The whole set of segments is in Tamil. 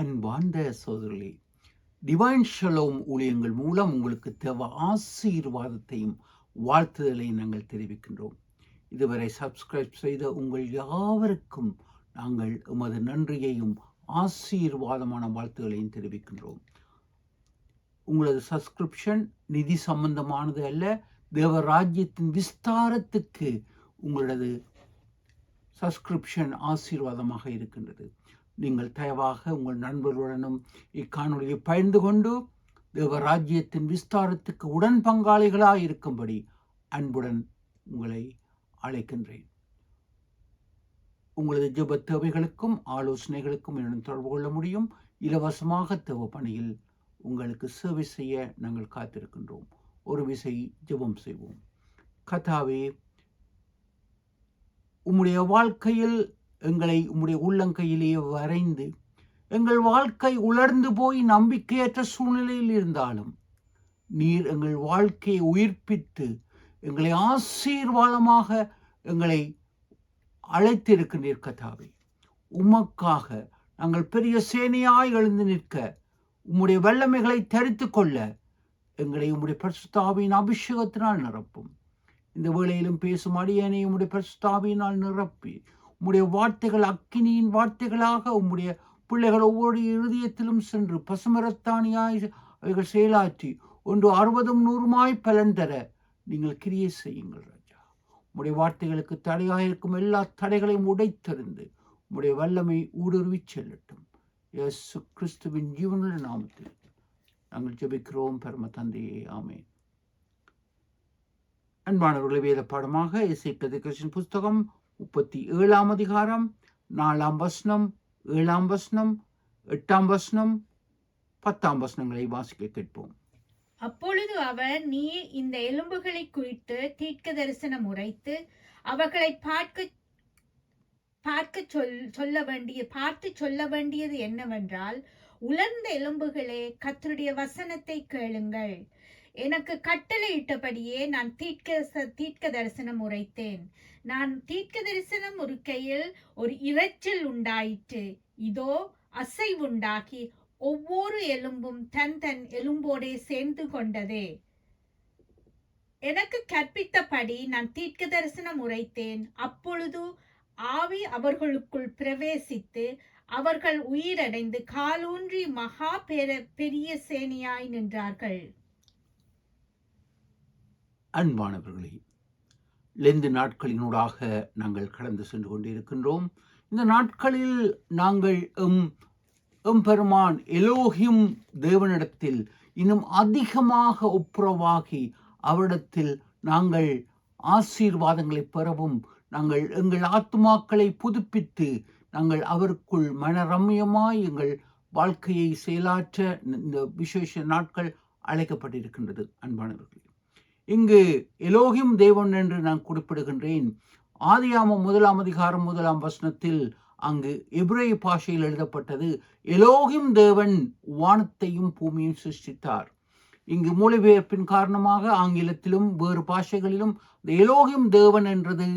அன்பார்ந்த சோதரிகளே டிவைன் ஷலோம் ஊழியங்கள் மூலம் உங்களுக்கு தேவை ஆசீர்வாதத்தையும் வாழ்த்துதலையும் நாங்கள் தெரிவிக்கின்றோம். இதுவரை சப்ஸ்கிரைப் செய்த உங்கள் யாவருக்கும் நாங்கள் எமது நன்றியையும் ஆசீர்வாதமான வாழ்த்துகளையும் தெரிவிக்கின்றோம். உங்களது சப்ஸ்கிரிப்ஷன் நிதி சம்பந்தமானது அல்ல தேவராஜ்யத்தின் விஸ்தாரத்துக்கு உங்களது சப்ஸ்கிரிப்ஷன் ஆசீர்வாதமாக இருக்கின்றது. நீங்கள் தயவாக உங்கள் நண்பர்களுடனும் இக்காணொலியை பகிர்ந்து கொண்டு தேவராஜ்யத்தின் விஸ்தாரத்துக்கு உடன் பங்காளிகளாக இருக்கும்படி அன்புடன் உங்களை அழைக்கின்றேன். உங்களது ஜெப தேவைகளுக்கும் ஆலோசனைகளுக்கும் என்னுடன் தொடர்பு கொள்ள முடியும். இலவசமாக தேவ பணியில் உங்களுக்கு சேவை செய்ய நாங்கள் காத்திருக்கின்றோம். ஒரு விசை ஜெபம் செய்வோம். கதாவே உம்முடைய வாழ்க்கையில் எங்களை உம்முடைய உள்ளங்கையிலேயே வரைந்து எங்கள் வாழ்க்கை உலர்ந்து போய் நம்பிக்கையற்ற சூழ்நிலையில் இருந்தாலும் நீர் எங்கள் வாழ்க்கையை உயிர்ப்பித்து எங்களை ஆசீர்வாதமாக எங்களை அழைத்திருக்கின்றீர் கதாவே உமக்காக நாங்கள் பெரிய சேனையாய் எழுந்து நிற்க உம்முடைய வல்லமைகளை தரித்து கொள்ள எங்களை உம்முடைய பிரசுத்தாவின் அபிஷேகத்தினால் நிரப்பும். இந்த வேளையிலும் பேசும் அடியனை உம்முடைய பிரசுத்தாவினால் நிரப்பி உம்முடைய வார்த்தைகள் அக்கினியின் வார்த்தைகளாக உம்முடைய பிள்ளைகள் ஒவ்வொரு இருதயத்திலும் சென்று பசுமரத்தானியாய் அவைகள் செயலாற்றி ஒன்று அறுபதும் நூறுமாய் பலன் தர நீங்கள் கிரியை செய்யுங்கள் ராஜா. உம்முடைய வார்த்தைகளுக்கு தடையாக இருக்கும் எல்லா தடைகளையும் உடைத்தெறிந்து உம்முடைய வல்லமை ஊடுருவிச் செல்லட்டும். இயேசு கிறிஸ்துவின் ஜீவனுள்ள நாமத்தில் நாங்கள் ஜெபிக்கிறோம் பரம தந்தையே ஆமென். அன்பானவர்களை வேத பாடமாக இசை கதிகிருஷ்ணன் புஸ்தகம் முப்பத்தி ஏழாம் அதிகாரம் நாலாம் வசனம் ஏழாம் வசனம் எட்டாம் வசனம் பத்தாம் வசனங்களை வாசிக்க கேட்போம். அப்பொழுது அவர் நீ இந்த எலும்புகளை குறித்து தீர்க்க தரிசனம் உரைத்து அவர்களை பார்க்க பார்க்க சொல் சொல்ல வேண்டிய பார்த்து சொல்ல வேண்டியது என்னவென்றால் உலர்ந்த எலும்புகளே கத்தருடைய வசனத்தை கேளுங்கள். எனக்கு கட்டளையிட்டபடியே நான் தீர்க்க தீர்க்க தரிசனம் உரைத்தேன். நான் தீர்க்க தரிசனம் உரைக்கையில் ஒரு இரைச்சல் உண்டாயிற்று. இதோ அசைவுண்டாகி ஒவ்வொரு எலும்பும் தன் தன் எலும்போடே சேர்ந்து கொண்டதே. எனக்கு கற்பித்தபடி நான் தீர்க்க தரிசனம் உரைத்தேன். அப்பொழுது ஆவி அவர்களுக்குள் பிரவேசித்து அவர்கள் உயிரடைந்து காலூன்றி மகா பெரிய சேனையாய் நின்றார்கள். அன்பானவர்களே லெந்து நாட்களினூடாக நாங்கள் கடந்து சென்று கொண்டிருக்கின்றோம். இந்த நாட்களில் நாங்கள் எம் எம்பெருமான் எலோகியும் தேவனிடத்தில் இன்னும் அதிகமாக ஒப்புரவாகி அவரிடத்தில் நாங்கள் ஆசீர்வாதங்களை பெறவும் நாங்கள் எங்கள் ஆத்மாக்களை புதுப்பித்து நாங்கள் அவருக்குள் மனரம்யமாய் எங்கள் வாழ்க்கையை செயலாற்ற இந்த விசேஷ நாட்கள் அழைக்கப்பட்டிருக்கின்றது. அன்பானவர்களே இங்கு எலோகிம் தேவன் என்று நான் குறிப்பிடுகின்றேன். ஆதியாமம் முதலாம் அதிகாரம் முதலாம் வசனத்தில் அங்கு எபிரேய பாஷையில் எழுதப்பட்டது எலோகிம் தேவன் வானத்தையும் பூமியையும் சிருஷ்டித்தார். இங்கு மொழிபெயர்ப்பின் காரணமாக ஆங்கிலத்திலும் வேறு பாஷைகளிலும் இந்த எலோகிம் தேவன் என்றது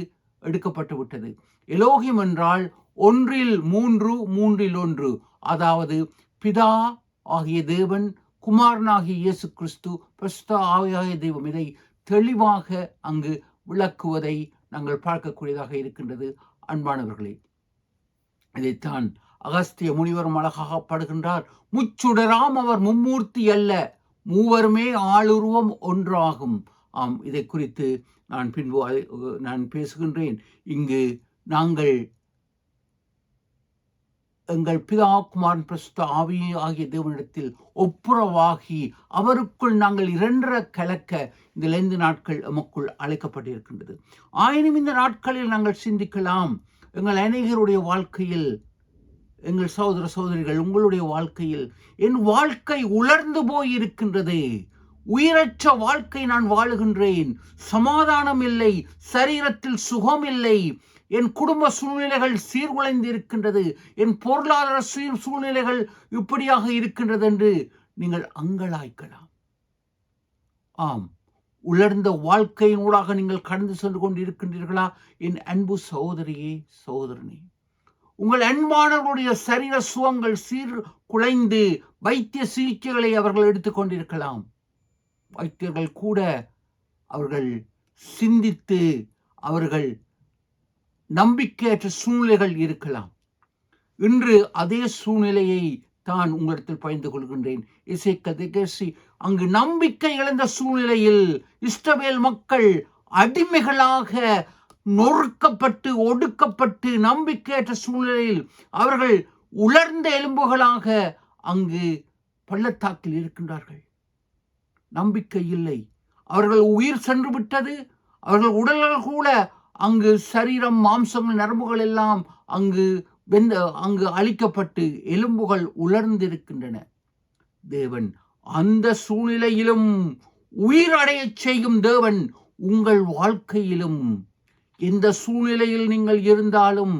எடுக்கப்பட்டு விட்டது. எலோகிம் என்றால் ஒன்றில் மூன்று மூன்றில் ஒன்று அதாவது பிதா ஆகிய தேவன் குமாரனாகிய இயேசு கிறிஸ்து பிரஸ்த ஆவியாகிய தெய்வம். இதை தெளிவாக அங்கு விளக்குவதை நாங்கள் பார்க்கக்கூடியதாக இருக்கின்றது அன்பானவர்களே. இதைத்தான் அகஸ்திய முனிவரும் அழகாக படுகின்றார் முச்சுடராம் அவர் மும்மூர்த்தி அல்ல மூவருமே ஆளுருவம் ஒன்றாகும். ஆம் இதை குறித்து நான் பின்பு நான் பேசுகின்றேன். இங்கு நாங்கள் எங்கள் பிதா குமாரன் பிரஸ்த ஆவி ஆகிய தேவனிடத்தில் ஒப்புரவாகி அவருக்குள் நாங்கள் இரண்டர கலக்க இந்த ஐந்து நாட்கள் எமக்குள் அழைக்கப்பட்டிருக்கின்றது. ஆயினும் இந்த நாட்களில் நாங்கள் சிந்திக்கலாம். எங்கள் அநேகருடைய வாழ்க்கையில் எங்கள் சகோதர சகோதரிகள் உங்களுடைய வாழ்க்கையில் என் வாழ்க்கை உலர்ந்து போய் இருக்கின்றது உயிரற்ற வாழ்க்கை நான் வாழுகின்றேன். சமாதானம் இல்லை. சரீரத்தில் சுகம் இல்லை என் குடும்ப சூழ்நிலைகள் சீர்குலைந்து இருக்கின்றது என் பொருளாதார சீர் சூழ்நிலைகள் இப்படியாக இருக்கின்றது என்று நீங்கள் அங்கலாய்க்கலாம். ஆம் உலர்ந்த வாழ்க்கையினூடாக நீங்கள் கடந்து சென்று கொண்டு இருக்கின்றீர்களா என் அன்பு சகோதரியே சகோதரனே உங்கள் அன்பானவருடைய சரீர சுகங்கள் சீர் குலைந்து வைத்திய சிகிச்சைகளை அவர்கள் எடுத்துக்கொண்டிருக்கலாம் வைத்தியர்கள் கூட அவர்கள் சிந்தித்து அவர்கள் நம்பிக்கையற்ற சூழ்நிலைகள் இருக்கலாம். இன்று அதே சூழ்நிலையை தான் உங்களிடத்தில் பகிர்ந்து கொள்கின்றேன். இசைக்க திகசி அங்கு நம்பிக்கை இழந்த சூழ்நிலையில் இஸ்ரவேல் மக்கள் அடிமைகளாக நொறுக்கப்பட்டு ஒடுக்கப்பட்டு நம்பிக்கையற்ற சூழ்நிலையில் அவர்கள் உலர்ந்த எலும்புகளாக அங்கு பள்ளத்தாக்கில் இருக்கின்றார்கள். நம்பிக்கை இல்லை. அவர்கள் உயிர் சென்று விட்டது. அவர்கள் உடல்கள் கூட அங்கு சரீரம் மாம்சங்கள் நரம்புகள் எல்லாம் அங்கு வெந்த அங்கு அழிக்கப்பட்டு எலும்புகள் உலர்ந்திருக்கின்றன. தேவன் அந்த சூழ்நிலையிலும் உயிர் அடையச் செய்யும் தேவன் உங்கள் வாழ்க்கையிலும். எந்த சூழ்நிலையில் நீங்கள் இருந்தாலும்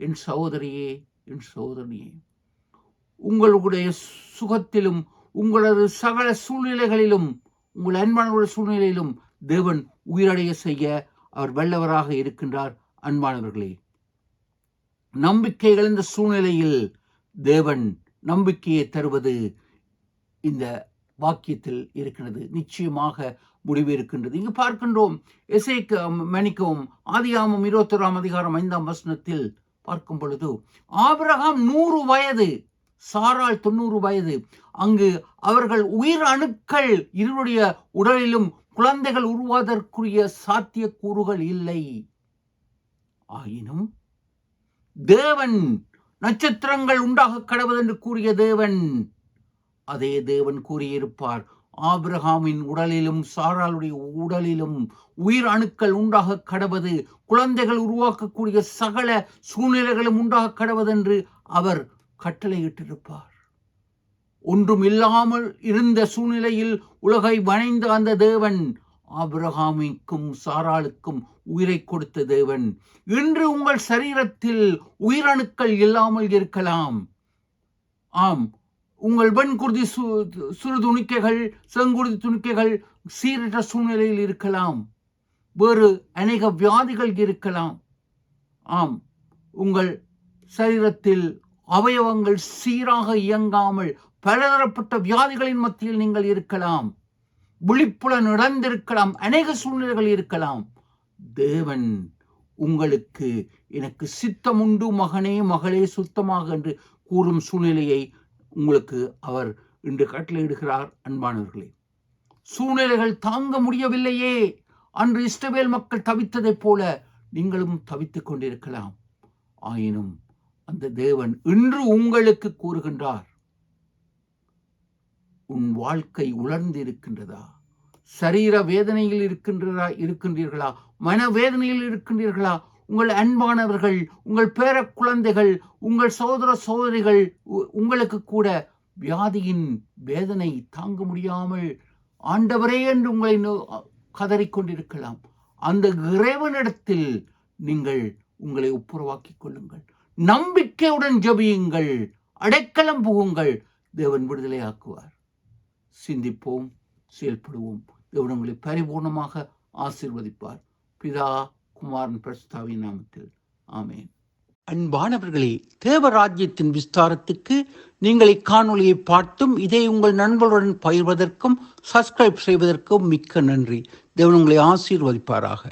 என் சகோதரியே என் சகோதரியே உங்களுடைய சுகத்திலும் உங்களது சகல சூழ்நிலைகளிலும் உங்கள் அன்பானவருடைய சூழ்நிலையிலும் தேவன் உயிரடைய செய்ய அவர் வல்லவராக இருக்கின்றார் அன்பானவர்களே. நம்பிக்கை இழந்த சூழ்நிலையில் தேவன் நம்பிக்கையை தருவது இந்த வாக்கியத்தில் இருக்கிறது நிச்சயமாக முடிவு இருக்கின்றது. இங்கு பார்க்கின்றோம் எசைக்கு மணிக்கவும் ஆதியாமம் இருபத்தொராம் அதிகாரம் ஐந்தாம் வசனத்தில் பார்க்கும் பொழுது ஆபிரகாம் நூறு வயது சாரால் தொண்ணூறு வயது. அங்கு அவர்கள் உயிர் அணுக்கள் இருவருடைய உடலிலும் குழந்தைகள் உருவாதற்குரிய சாத்தியக்கூறுகள் இல்லை. ஆயினும் தேவன் நட்சத்திரங்கள் உண்டாக கடவுள் என்று கூறிய தேவன் அதே தேவன் கூறியிருப்பார். ஆபிரகாமின் உடலிலும் சாராளுடைய உடலிலும் உயிர் அணுக்கள் உண்டாக கடவது குழந்தைகள் உருவாக்கக்கூடிய சகல சூழ்நிலைகளும் உண்டாக கடவதென்று அவர் கட்டளையிட்டிருப்பார். ஒன்றும் இல்லாமல் இருந்த சூழ்நிலையில் உலகை வணைந்த அந்த தேவன் ஆபிரகாமிக்கும் சாராளுக்கும் உயிரை கொடுத்த தேவன். இன்று உங்கள் சரீரத்தில் உயிரணுக்கள் இல்லாமல் இருக்கலாம். ஆம் உங்கள் வெண்குருதி சு சிறு துணிக்கைகள் செங்குருதி துணிக்கைகள் சீரற்ற சூழ்நிலையில் இருக்கலாம். வேறு அநேக வியாதிகள் இருக்கலாம். ஆம் உங்கள் சரீரத்தில் அவயவங்கள் சீராக இயங்காமல் பலதரப்பட்ட வியாதிகளின் மத்தியில் நீங்கள் இருக்கலாம். விழிப்புலன் இழந்திருக்கலாம் அநேக சூழ்நிலைகள் இருக்கலாம். தேவன் உங்களுக்கு எனக்கு சித்தம் உண்டு மகனே மகளே சுத்தமாக என்று கூறும் சூழ்நிலையை உங்களுக்கு அவர் இன்று கட்டளையிடுகிறார் அன்பானவர்களே. சூழ்நிலைகள் தாங்க முடியவில்லையே. அன்று இஸ்ரவேல் மக்கள் தவித்ததைப் போல நீங்களும் தவித்துக் கொண்டிருக்கலாம். ஆயினும் அந்த தேவன் இன்று உங்களுக்கு கூறுகின்றார் உன் வாழ்க்கை உலர்ந்து இருக்கின்றதா சரீர வேதனையில் இருக்கின்றதா இருக்கின்றீர்களா? மன வேதனையில் இருக்கின்றீர்களா? உங்கள் அன்பானவர்கள் உங்கள் பேர குழந்தைகள் உங்கள் சோதர சோதரிகள் உங்களுக்கு கூட வியாதியின் வேதனை தாங்க முடியாமல் ஆண்டவரே என்று உங்களை கதறிக்கொண்டிருக்கலாம் அந்த இறைவனிடத்தில் நீங்கள் உங்களை ஒப்புரவாக்கிக் கொள்ளுங்கள். நம்பிக்கையுடன் ஜபியுங்கள். அடைக்கலம் புகுங்கள். தேவன் விடுதலை ஆக்குவார் சிந்திப்போம் செயல்படுவோம். தேவன் உங்களை பரிபூர்ணமாக ஆசிர்வதிப்பார். பிதா குமாரன் பிரஸ்தாவின் நாமத்தில். ஆமேன். அன்பானவர்களே தேவராஜ்யத்தின் விஸ்தாரத்துக்கு நீங்கள் இக்காணொலியை பார்த்தும் இதை உங்கள் நண்பர்களுடன் பயிர்வதற்கும் சப்ஸ்கிரைப் செய்வதற்கும் மிக்க நன்றி. தேவன் உங்களை ஆசீர்வதிப்பாராக.